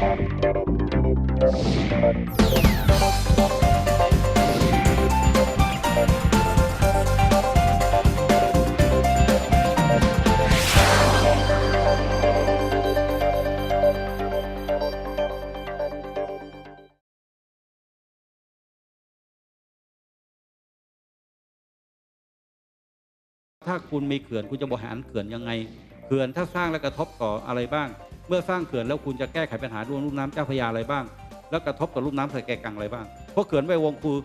ถ้าคุณมีเขื่อนคุณจะบริหารเขื่อนยังไง เขื่อนถ้าสร้างแล้วกระทบต่ออะไรบ้าง เมื่อสร้างเขื่อนแล้วคุณจะแก้ไขปัญหาด้วยลุ่มน้ำเจ้าพระยาอะไรบ้าง แล้วกระทบต่อลุ่มน้ำสแกกังอะไรบ้าง เพราะเขื่อนไว้วงคือ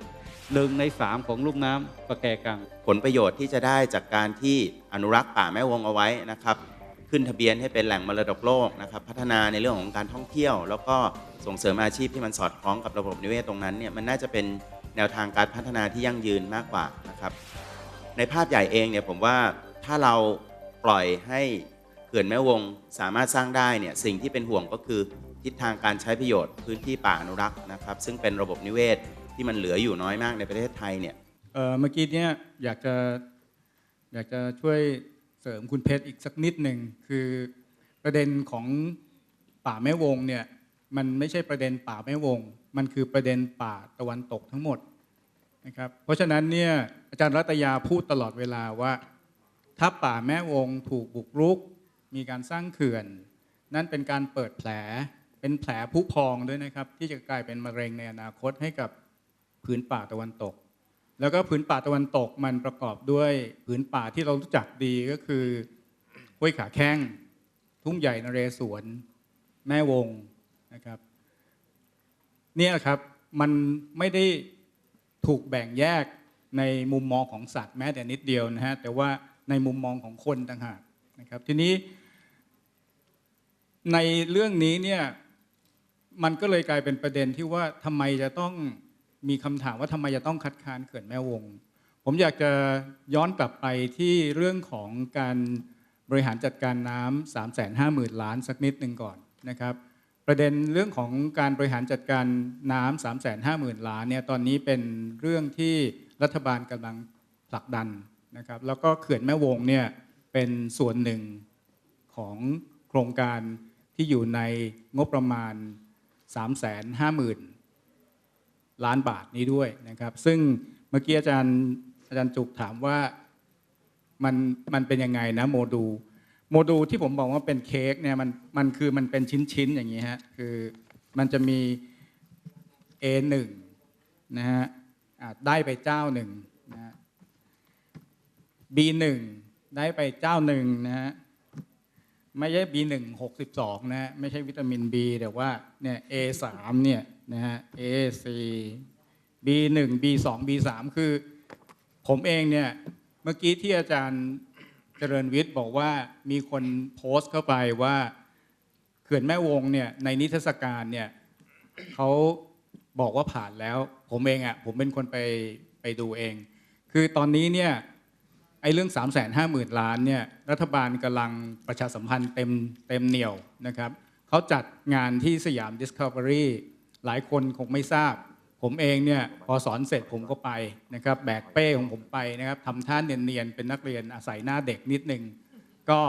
หนึ่งในสามของลุ่มน้ำสแกกัง ผลประโยชน์ที่จะได้จากการที่อนุรักษ์ป่าแม่วงเอาไว้นะครับ ขึ้นทะเบียนให้เป็นแหล่งมรดกโลกนะครับ พัฒนาในเรื่องของการท่องเที่ยว แล้วก็ส่งเสริมอาชีพที่มันสอดคล้องกับระบบนิเวศตรงนั้นเนี่ยมันน่าจะเป็นแนวทางการพัฒนาที่ยั่งยืนมากกว่านะครับ ในภาพใหญ่เองเนี่ยผมว่าถ้าเราปล่อยให้ ขื่อนแม่วงสามารถสร้างได้เนี่ยสิ่งที่เป็นห่วงก็คือทิศทางการใช้ประโยชน์พื้นที่ป่าอนุรักษ์นะครับ ซึ่งเป็นระบบนิเวศที่มันเหลืออยู่น้อยมากในประเทศไทยเนี่ยเอ่อเมื่อกี้เนี่ยอยากจะอยากจะช่วยเสริมคุณเพชรอีกสักนิดหนึ่งคือประเด็นของป่าแม่วงเนี่ยมันไม่ใช่ประเด็นป่าแม่วง มันคือประเด็นป่าตะวันตกทั้งหมดนะครับเพราะฉะนั้นเนี่ยอาจารย์รัตยาพูดตลอดเวลาว่า ถ้าป่าแม่วงถูกบุกรุก มีการสร้างเขื่อน นั่นเป็นการเปิดแผลเป็นแผลผุพองด้วยนะครับ ที่จะกลายเป็นมะเร็งในอนาคตให้กับผืนป่าตะวันตก แล้วก็ผืนป่าตะวันตกมันประกอบด้วยผืนป่าที่เรารู้จักดีก็คือห้วยขาแข้ง ทุ่งใหญ่นเรศวร แม่วงนะครับเนี่ยแหละครับมันไม่ได้ถูกแบ่งแยกในมุมมองของสัตว์แม้แต่นิดเดียวนะฮะแต่ว่าในมุมมองของคนต่างหากนะครับทีนี้ ในเรื่องนี้เนี่ยมันก็เลยกลายเป็นประเด็นที่ว่าทำไมจะต้องมีคำถามว่าทำไมจะต้องคัดค้านเขื่อนแม่วง ผมอยากจะย้อนกลับไปที่เรื่องของการบริหารจัดการน้ำ3 5 0 0 0 0ล้านสักนิดหนึ่งก่อนนะครับ ประเด็นเรื่องของการบริหารจัดการน้ำ3 5 0 0 0 0ล้านเนี่ยตอนนี้เป็นเรื่องที่รัฐบาลกำลังผลักดันนะครับ แล้วก็เขื่อนแม่วงเนี่ยเป็นส่วนหนึ่งของโครงการ ที่อยู่ในงบประมาณ 350,000 ล้านบาทนี้ด้วยนะครับ ซึ่งเมื่อกี้อาจารย์อาจารย์จุกถามว่ามันมันเป็นยังไงนะโมดูลโมดูลที่ผมบอกว่าเป็นเค้กเนี่ยมันมันคือมันเป็นชิ้นๆอย่างนี้ฮะคือมันจะมี A1 นะฮะอะได้ไปเจ้าหนึ่งนะฮะ B1 ได้ไปเจ้าหนึ่งนะฮะ ไม่ใช่ B1 62นะฮะไม่ใช่วิตามิน B แต่ว่าเนี่ย A3 เนี่ยนะฮะ A4 B1 B2 B3 คือ ผมเองเนี่ยเมื่อกี้ที่อาจารย์เจริญวิทย์บอกว่ามีคนโพสต์เข้าไปว่าเขื่อนแม่วงเนี่ยในนิทรรศการเนี่ยเขาบอกว่าผ่านแล้ว ผมเองอะ่ะผมเป็นคนไปไปดูเอง คือตอนนี้เนี่ย ไอ้เรื่อง 3 5 0 0 0 0 ล้านเนี่ยรัฐบาลกำลังประชาสัมพันธ์เต็มเต็มเหนียวนะครับเขาจัดงานที่สยาม Discovery หลายคนคงไม่ทราบ ผมเองเนี่ยพอสอนเสร็จผมก็ไปนะครับแบกเป้ของผมไปนะครับทำท่าเนียนๆ เป็นนักเรียนอาศัยหน้าเด็กนิดนึง ก็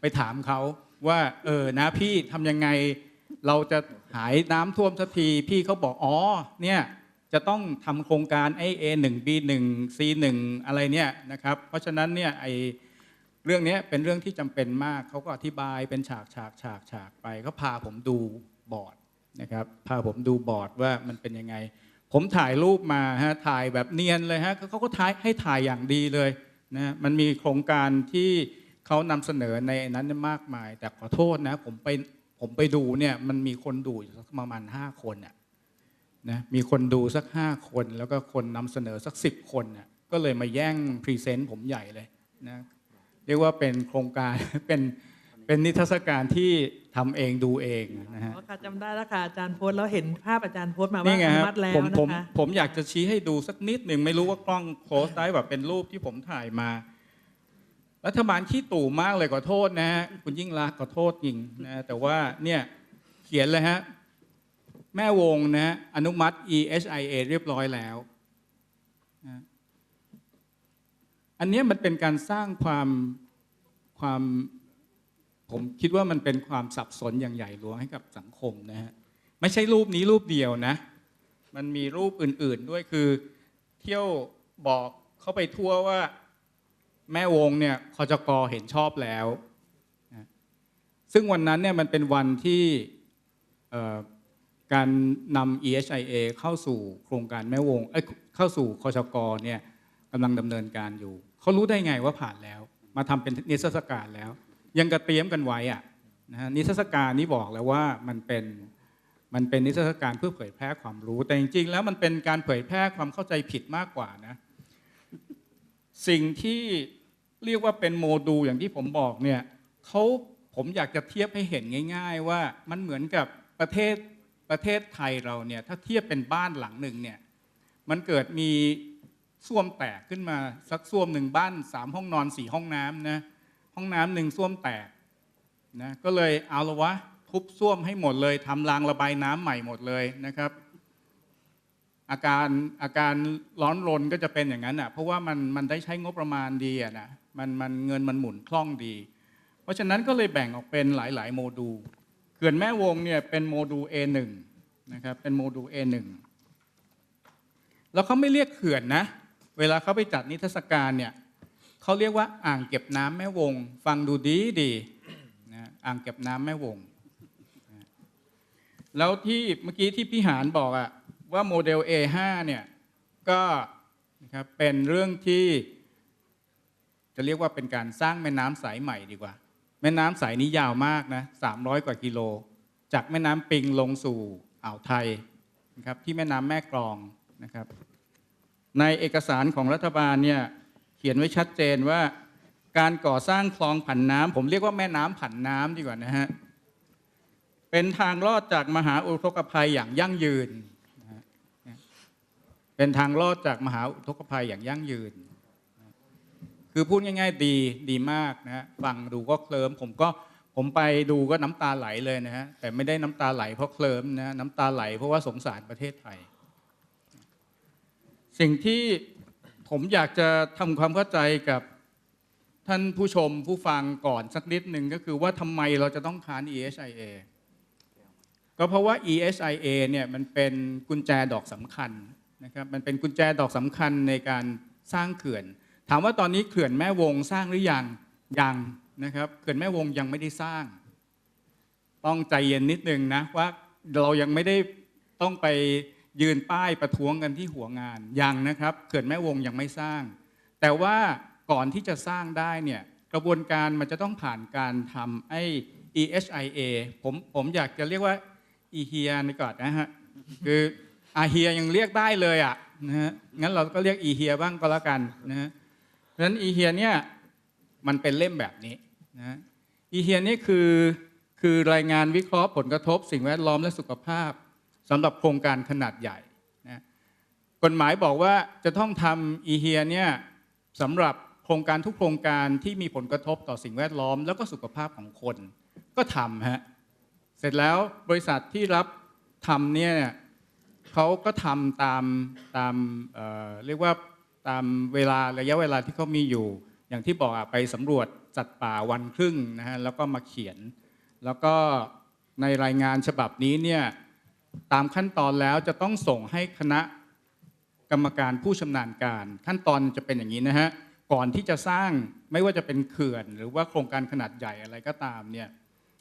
ไปถามเขาว่าเออนะพี่ทำยังไงเราจะหายน้ำท่วมสักทีพี่เขาบอกอ๋อเนี่ย จะต้องทำโครงการไอเอหนึ่งบีหนึ่งซีหนึ่งอะไรเนี่ยนะครับเพราะฉะนั้นเนี่ยไอเรื่องนี้เป็นเรื่องที่จำเป็นมากเขาก็อธิบายเป็นฉากฉากฉากฉากไปเขาพาผมดูบอร์ดนะครับพาผมดูบอร์ดว่ามันเป็นยังไง ผมถ่ายรูปมาฮะถ่ายแบบเนียนเลยฮะเขาก็ถ่ายให้ถ่ายอย่างดีเลยนะมันมีโครงการที่เขานำเสนอในนั้นมากมาย แต่ขอโทษนะผมไปผมไปดูเนี่ยมันมีคนดูอยู่ประมาณห้าคนน่ะ นะมีคนดูสักห้าคน แล้วก็คนนำเสนอสักสิบคนน่ะก็เลยมาแย่งพรีเซนต์ผมใหญ่เลยนะเรียกว่าเป็นโครงการเป็นเป็นนิทรรศการที่ทำเองดูเองนะฮะอ๋อค่ะจำได้แล้วค่ะอาจารย์โพสต์แล้วเห็นภาพอาจารย์โพสต์มาว่านี่ไงอนุครับมัติแล้วผมผมนะคะผมอยากจะชี้ให้ดูสักนิดหนึ่งไม่รู้ว่ากล้องโคสได้แบบเป็นรูปที่ผมถ่ายมา รัฐบาลขี้ตู่มากเลยขอโทษนะฮะคุณยิ่งรักษณ์ขอโทษจริงนะแต่ว่าเนี่ยเขียนเลยฮะ แม่วงนะฮะอนุมัติ EHIA เรียบร้อยแล้ว อันนี้มันเป็นการสร้างความความผมคิดว่ามันเป็นความสับสนอย่างใหญ่หลวงให้กับสังคมนะฮะไม่ใช่รูปนี้รูปเดียวนะ มันมีรูปอื่นๆด้วยคือเที่ยวบอกเข้าไปทั่วว่าแม่วงเนี่ยคอจกเห็นชอบแล้วนะซึ่งวันนั้นเนี่ยมันเป็นวันที่ การนำ EHIA เข้าสู่โครงการแม่วงเอ้ยเข้าสู่คชกเนี่ยกำลังดำเนินการอยู่ เขารู้ได้ไงว่าผ่านแล้ว มาทำเป็นนิทรรศการแล้ว ยังกระเตรียมกันไว้อะนะฮะนิทรรศการนี้บอกแล้วว่ามันเป็นมันเป็นนิทรรศการเพื่อเผยแพร่ความรู้ แต่จริงๆ แล้วมันเป็นการเผยแพร่ความเข้าใจผิดมากกว่านะ สิ่งที่เรียกว่าเป็นโมดูลอย่างที่ผมบอกเนี่ยเขาผมอยากจะเทียบให้เห็นง่าย ๆ ว่ามันเหมือนกับประเทศ ประเทศไทยเราเนี่ยถ้าเทียบเป็นบ้านหลังหนึ่งเนี่ยมันเกิดมีส้วมแตกขึ้นมาสักส้วมหนึ่งบ้านสามห้องนอนสี่ห้องน้ำนะห้องน้ำหนึ่งส้วมแตกนะก็เลยเอาละวะทุบส้วมให้หมดเลยทำรางระบายน้ำใหม่หมดเลยนะครับ อาการอาการร้อนรนก็จะเป็นอย่างนั้นอะเพราะว่ามันมันได้ใช้งบประมาณดีอะนะมันมันเงินมันหมุนคล่องดี เพราะฉะนั้นก็เลยแบ่งออกเป็นหลาย ๆ โมดูล ขื่อนแม่วงเนี่ยเป็นโมดูล A1 นะครับเป็นโมดูล A1 แล้วเขาไม่เรียกเขื่อนนะ เวลาเขาไปจัดนิทรรศการเนี่ยเขาเรียกว่าอ่างเก็บน้ำแม่วง ฟังดูดีดีนะอ่างเก็บน้ำแม่วง แล้วที่เมื่อกี้ที่พี่หานบอกอะว่าโมเดล A5 เนี่ยก็นะครับเป็นเรื่องที่จะเรียกว่าเป็นการสร้างแม่น้ำสายใหม่ดีกว่า แม่น้ำสายนี้ยาวมากนะ300 กว่ากิโล จากแม่น้ำปิงลงสู่อ่าวไทยนะครับที่แม่น้ำแม่กลองนะครับในเอกสารของรัฐบาลเนี่ยเขียนไว้ชัดเจนว่า การก่อสร้างคลองผันน้ำผมเรียกว่าแม่น้ำผันน้ำดีกว่านะฮะเป็นทางรอดจากมหาอุทกภัยอย่างยั่งยืนนะฮะเป็นทางรอดจากมหาอุทกภัยอย่างยั่งยืน คือพูดง่าย ๆ ดีดีมากนะฮะฟังดูก็เคลิ้มผมก็ผมไปดูก็น้ำตาไหลเลยนะฮะแต่ไม่ได้น้ำตาไหลเพราะเคลิ้มนะน้ำตาไหลเพราะว่าสงสารประเทศไทย สิ่งที่ผมอยากจะทำความเข้าใจกับท่านผู้ชมผู้ฟังก่อนสักนิดหนึ่งก็คือว่าทำไมเราจะต้องค้าน EHIA ก็เพราะว่า EHIA เนี่ยมันเป็นกุญแจดอกสำคัญนะครับมันเป็นกุญแจดอกสำคัญในการสร้างเขื่อน ถามว่าตอนนี้เขื่อนแม่วงสร้างหรือยังยังนะครับเขื่อนแม่วงยังไม่ได้สร้าง ต้องใจเย็นนิดนึงนะว่าเรายังไม่ได้ต้องไปยืนป้ายประท้วงกันที่หัวงานยังนะครับเขื่อนแม่วงยังไม่สร้าง แต่ว่าก่อนที่จะสร้างได้เนี่ยกระบวนการมันจะต้องผ่านการทำไอ้ EHIA ผมผมอยากจะเรียกว่า e h i a ในก่อนนะฮะคืออาเฮียยังเรียกได้เลยอะนะฮะงั้นเราก็เรียก e h i a บ้างก็แล้วกันนะฮะ เพราะฉะนั้น e h i a เนี่ยมันเป็นเล่มแบบนี้นะ e h i a นี่คือคือรายงานวิเคราะห์ผลกระทบ สิ่งแวดล้อมและสุขภาพสำหรับโครงการขนาดใหญ่นะกฎหมายบอกว่าจะต้องทำ e h i a เนี่ยสำหรับโครงการทุกโครงการที่มีผลกระทบต่อสิ่งแวดล้อม แล้วก็สุขภาพของคนก็ทำฮะเสร็จแล้วบริษัทที่รับทำเนี่ยเขาก็ทำตามตามเอ่อเรียกว่า ตามเวลาระยะเวลาที่เขามีอยู่ อย่างที่บอกอไปสำรวจจัดป่าวันครึ่งนะฮะแล้วก็มาเขียน แล้วก็ในรายงานฉบับนี้เนี่ยตามขั้นตอนแล้วจะต้องส่งให้คณะกรรมการผู้ชำนาญการ ขั้นตอนจะเป็นอย่างนี้นะฮะก่อนที่จะสร้างไม่ว่าจะเป็นเขื่อน หรือว่าโครงการขนาดใหญ่อะไรก็ตามเนี่ย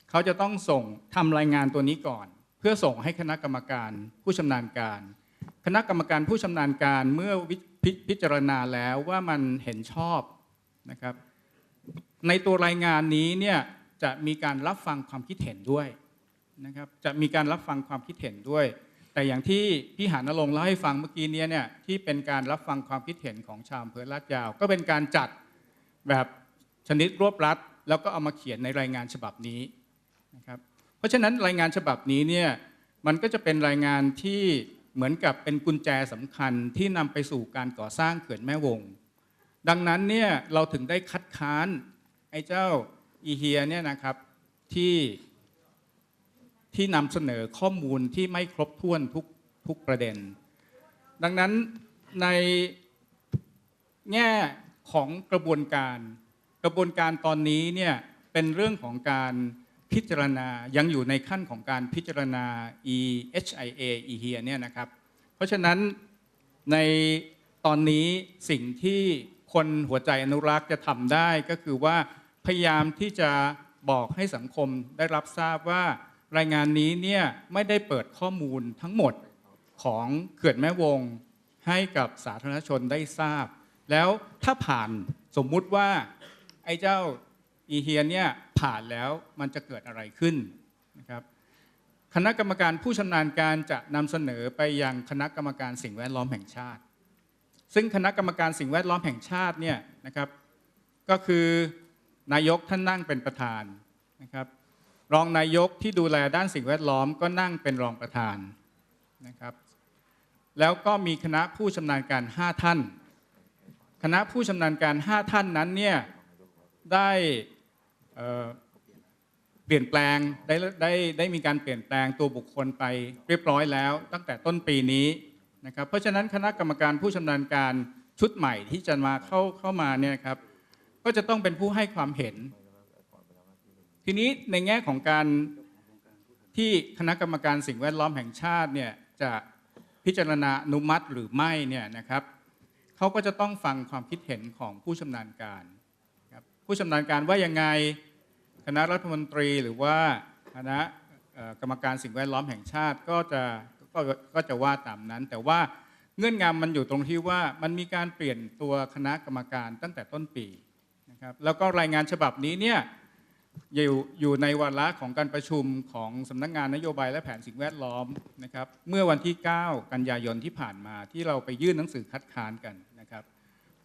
เขาจะต้องส่งทำรายงานตัวนี้ก่อน เพื่อส่งให้คณะกรรมการผู้ชำนาญการ คณะกรรมการผู้ชำนาญการเมื่อ พพิจารณาแล้วว่ามันเห็นชอบนะครับ ในตัวรายงานนี้เนี่ยจะมีการรับฟังความคิดเห็นด้วยนะครับ จะมีการรับฟังความคิดเห็นด้วย แต่อย่างที่พี่หานรงค์เล่าให้ฟังเมื่อกี้เนี้เนี่ยที่เป็นการรับฟังความคิดเห็นของชาวอำเภอลาดยาว ก็เป็นการจัดแบบชนิดรวบรัด แล้วก็เอามาเขียนในรายงานฉบับนี้นะครับ เพราะฉะนั้นรายงานฉบับนี้เนี่ยมันก็จะเป็นรายงานที่ เหมือนกับเป็นกุญแจสำคัญที่นำไปสู่การก่อสร้างเขื่อนแม่วง ดังนั้นเนี่ยเราถึงได้คัดค้านไอ้เจ้าอีเฮียเนี่ยนะครับที่ที่นำเสนอข้อมูลที่ไม่ครบถ้วนทุกทุกประเด็น ดังนั้นในแง่ของกระบวนการ กระบวนการตอนนี้เนี่ยเป็นเรื่องของการ พิจารณายังอยู่ในขั้นของการพิจารณา EHIA e h e เนี่ยนะครับ เพราะฉะนั้นในตอนนี้สิ่งที่คนหัวใจอนุรักษ์จะทำได้ก็คือว่าพยายามที่จะบอกให้สังคมได้รับทราบว่ารายงานนี้เนี่ยไม่ได้เปิดข้อมูลทั้งหมดของเขื่อนแม่วงให้กับสาธารณชนได้ทราบ แล้วถ้าผ่านสมมุติว่าไอ้เจ้า อีเฮียเนี่ยผ่านแล้วมันจะเกิดอะไรขึ้นนะครับคณะกรรมการผู้ชำนาญการจะนำเสนอไปยังคณะกรรมการสิ่งแวดล้อมแห่งชาติ ซึ่งคณะกรรมการสิ่งแวดล้อมแห่งชาติเนี่ยนะครับ ก็คือนายกท่านนั่งเป็นประธานนะครับ รองนายกที่ดูแลด้านสิ่งแวดล้อมก็นั่งเป็นรองประธานนะครับ แล้วก็มีคณะผู้ชำนาญการ 5 ท่าน คณะผู้ชำนาญการ 5 ท่านนั้นเนี่ยได้ เปลี่ยนแปลงได้ได้ได้มีการเปลี่ยนแปลงตัวบุคคลไปเรียบร้อยแล้ว ตั้งแต่ต้นปีนี้นะครับเพราะฉะนั้นคณะกรรมการผู้ชำนาญการชุดใหม่ที่จะมาเข้าเข้ามาเนี่ยครับก็จะต้องเป็นผู้ให้ความเห็น ทีนี้ในแง่ของการที่คณะกรรมการสิ่งแวดล้อมแห่งชาติเนี่ยจะพิจารณาอนุมัติหรือไม่เนี่ยนะครับเขาก็จะต้องฟังความคิดเห็นของผู้ชำนาญการ ผู้ชำนาญการว่ายังไงคณะรัฐมนตรีหรือว่าคณะกรรมการสิ่งแวดล้อมแห่งชาติก็จะก็ก็จะว่าตามนั้น แต่ว่าเงื่อนงำมันอยู่ตรงที่ว่ามันมีการเปลี่ยนตัวคณะกรรมการตั้งแต่ต้นปีนะครับแล้วก็รายงานฉบับนี้เนี่ยอยู่อยู่ในวาระของการประชุมของสำนักงานนโยบายและแผนสิ่งแวดล้อมนะครับเมื่อวันที่ 9 กันยายนที่ผ่านมาที่เราไปยื่นหนังสือคัดค้านกันนะครับ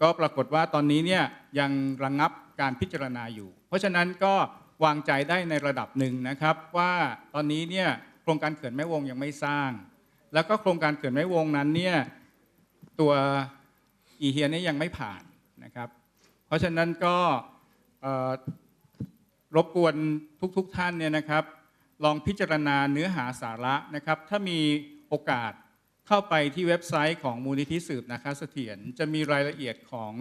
ก็ปรากฏว่าตอนนี้เนี่ยยังระงงับ การพิจารณาอยู่ เพราะฉะนั้นก็วางใจได้ในระดับหนึ่งนะครับ ว่าตอนนี้เนี่ยโครงการเขื่อนแม่วงยังไม่สร้าง แล้วก็โครงการเขื่อนแม่วงนั้นเนี่ยตัวอีเฮียนี่ยังไม่ผ่านนะครับ เพราะฉะนั้นก็รบกวนทุกๆทท่านเนี่ยนะครับ ลองพิจารณาเนื้อหาสาระนะครับ ถ้ามีโอกาสเข้าไปที่เว็บไซต์ของมูลนิธิสืบนะคะเสถียรจะมีรายละเอียดของ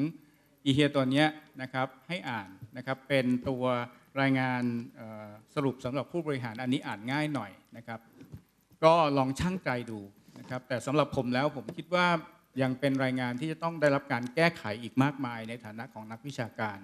อีเฮียตัวนี้นะครับให้อ่านนะครับเป็นตัวรายงานสรุปสำหรับผู้บริหารอันนี้อ่านง่ายหน่อยนะครับ ก็ลองชั่งใจดูนะครับแต่สำหรับผมแล้วผมคิดว่ายังเป็นรายงานที่จะต้องได้รับการแก้ไขอีกมากมายในฐานะของนักวิชาการ